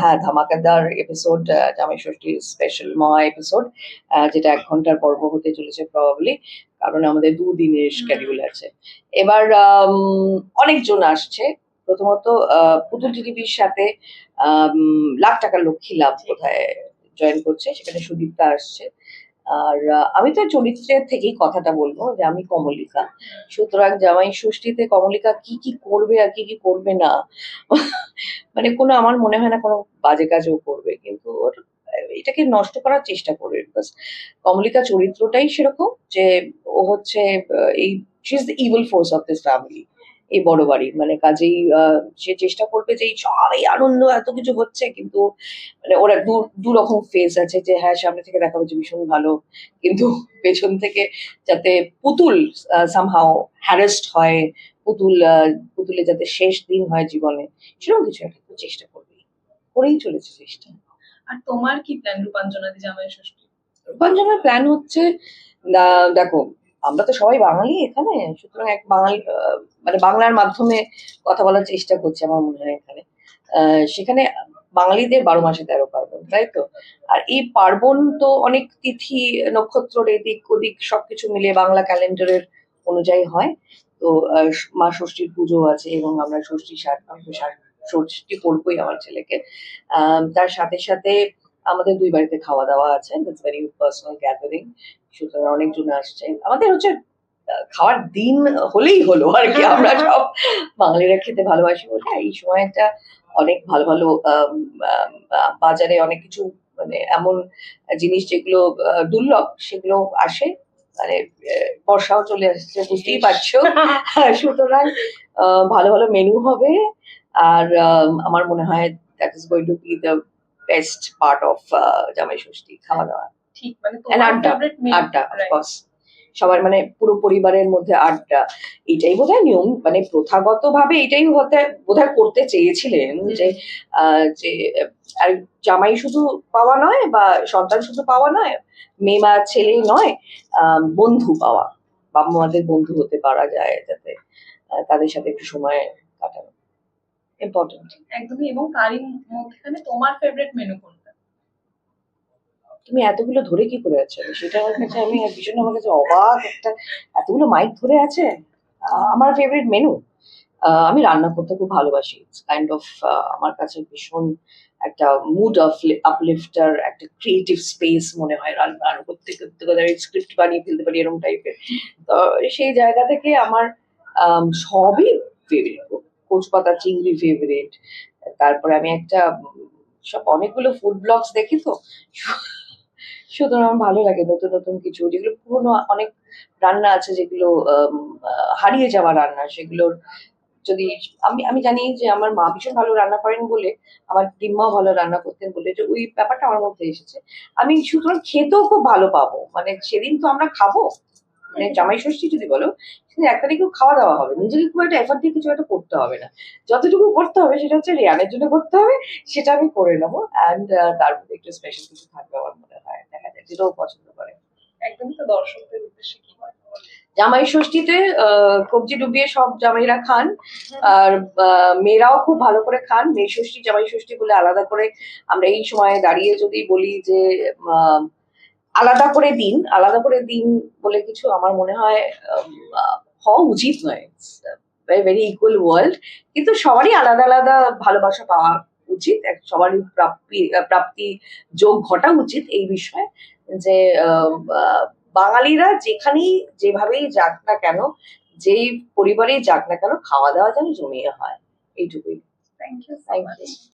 হ্যাঁ ধামাকাদার এপিসোড জামাই স্পেশাল মহা এপিসোড যেটা এক ঘণ্টার পর্ব হতে চলেছে প্রবাবলি কারণ আমাদের দুদিনের স্কেডিউল আছে। এবার অনেকজন আসছে। প্রথমত পুতুল টিভির সাথে লাখ টাকার লক্ষ্মী লাভ কোথায় জয়েন করছে সেখানে সুদীপ্তা আসছে। আর আমি তো চরিত্রের থেকেই কথাটা বলব যে আমি কমলিকা। সুতরাং জামাই ষষ্ঠীতে কমলিকা কি কি করবে আর কি কি করবে না মানে কোনো আমার মনে হয় না কোনো বাজে কাজও করবে, কিন্তু ওর, এটাকে নষ্ট করার চেষ্টা করবে। বিকজ কমলিকা চরিত্রটাই সেরকম যে ও হচ্ছে এই is the evil force of this family এই বড় বাড়ির মানে কাজেই সে চেষ্টা করবে যে এই সব এই আনন্দ এত কিছু হচ্ছে কিন্তু মানে ওরা দু দু রকম ফেস আছে যে হ্যাঁ সামনে থেকে দেখাবে যে ভীষণ ভালো কিন্তু পেছন থেকে যাতে পুতুল সামহাও হ্যারেস্ট হয় পুতুল আহ, পুতুলে যাতে শেষ দিন হয় জীবনে সেরকম কিছু একটা চেষ্টা করবেই। করেই চলেছে চেষ্টা। আর তোমার কি প্ল্যান রূপাঞ্জনাদি জামাই ষষ্ঠী? রূপাঞ্জনার প্ল্যান হচ্ছে দেখো আমরা তো সবাই বাঙালি এখানে, সুতরাং এক বাঙালি মানে বাংলার মাধ্যমে কথা বলার চেষ্টা করছি আমার মনে হয় এখানে। সেখানে বাঙালিদের বারো মাসে তেরো পার্বণ, তাই তো? আর এই পার্বণ তো অনেক তিথি নক্ষত্র এদিক ওদিক সবকিছু মিলিয়ে বাংলা ক্যালেন্ডারের অনুযায়ী হয়। তো মা ষষ্ঠীর পুজো আছে এবং আমরা ষষ্ঠী, ষাট, ষষ্ঠী করবোই আমার ছেলেকে। তার সাথে সাথে আমাদের দুই বাড়িতে খাওয়া দাওয়া আছে দ্যাটস ভেরি পার্সোনাল গ্যাদারিং সুতরাং অনেকজন আসছে। আমাদের হচ্ছে খাওয়ার দিন হলেই হলো আর কি আমরা সব বাঙালিরা খেতে ভালোবাসি বলে। এই সময়টা অনেক ভালো ভালো বাজারে অনেক কিছু মানে এমন জিনিস যেগুলো দুর্লভ সেগুলো আসে। মানে বর্ষাও চলে আসছে বুঝতেই পারছ। সুতরাং ভালো ভালো মেনু হবে। আর আম, আমার মনে হয় that is going to be the best part of Jamai Shashthi খাওয়া দাওয়া ঠিক মানে আড্ডা, আড্ডা অফকোর্স সবার মানে পুরো পরিবারের মধ্যে আড্ডা এটাই বোধহয় নিয়ম। মানে প্রথাগত ভাবে এটাই হতে বোধহয় করতে চেয়েছিলেন যে আহ, যে আর জামাই শুধু পাওয়া নয় বা সন্তান শুধু পাওয়া নয় মেয়ে বা ছেলে নয় আহ, বন্ধু পাওয়া। বাবা মাদের বন্ধু হতে পারা যায় যাতে তাদের সাথে একটু সময় কাটানো। ইম্পর্টেন্ট একদমই এবং তারই মধ্যখানে তোমার ফেভারিট মেনু কোনটা? তুমি এতগুলো ধরে কি করে আছো? সেটা আমার কাছে আমি ভীষণ আমার কাছে অবাক একটা এতগুলো মাইক ধরে আছে? আমার ফেভারিট মেনু আমি রান্না করতে খুব ভালোবাসি। কাইন্ড অফ আমার কাছে ভীষণ একটা মুড অফ আপলিফটার একটা ক্রিয়েটিভ স্পেস মনে হয় রান্না করতে করতে করতে। স্ক্রিপ্ট বানিয়ে ফেলতে পারি এরকম টাইপের তো সেই জায়গা থেকে আমার আম, সবই ফেভারিট কোচপাতা চিংড়ি ফেভারিট তারপরে আমি একটা, সব অনেকগুলো ফুড ব্লগস দেখি তো। সুতরাং আমার ভালো লাগে নতুন নতুন কিছু। যেগুলো পুরোনো, অনেক রান্না আছে যেগুলো হারিয়ে যাওয়া রান্না। সেগুলোর যদি, আমি আমি জানি যে আমার মা ভীষণ ভালো রান্না করেন বলে, আমার ডিম্মাও ভালো রান্না করতেন বলে, যে ওই ব্যাপারটা আমার মধ্যে এসেছে। আমি সুতরাং খেতেও খুব ভালো পাবো। মানে সেদিন তো আমরা খাব। মানে জামাই ষষ্ঠী যদি বলো সেদিন এক তারিখেও খাওয়া দাওয়া হবে। নিজেকে খুব একটা এফার্ট দিয়ে কিছু একটা করতে হবে না। যতটুকু করতে হবে সেটা হচ্ছে রিয়ানের জন্য করতে হবে সেটা আমি করে নেব। অ্যান্ড তার মধ্যে একটু স্পেশাল কিছু থাকবে আমার মনে হয় দেখা যায় যেটাও পছন্দ করে। একদমই তো দর্শকদের উদ্দেশ্যে কি? জামাই ষষ্ঠীতে কবজি ডুবিয়ে সব জামাইরা খান। আর মেয়েরাও খুব ভালো করে খান। মেয়ে ষষ্ঠী জামাই ষষ্ঠী বলে আলাদা করে আমরা এই সময় দাঁড়িয়ে যদি বলি যে আহ, আলাদা করে দিন আলাদা করে দিন বলে কিছু আমার মনে হয় হওয়া উচিত নয়। ভেরি ভেরি ইকুয়াল ওয়ার্ল্ড কিন্তু সবারই আলাদা আলাদা ভালোবাসা পাওয়া উচিত সবারই প্রাপ্তি প্রাপ্তি যোগ ঘটা উচিত এই বিষয়ে যে বাঙালিরা যেখানেই যেভাবেই যাক না কেন যেই পরিবারেই যাক না কেন খাওয়া দাওয়া যেন জমিয়ে হয়। এইটুকুই। Thank you Thank you.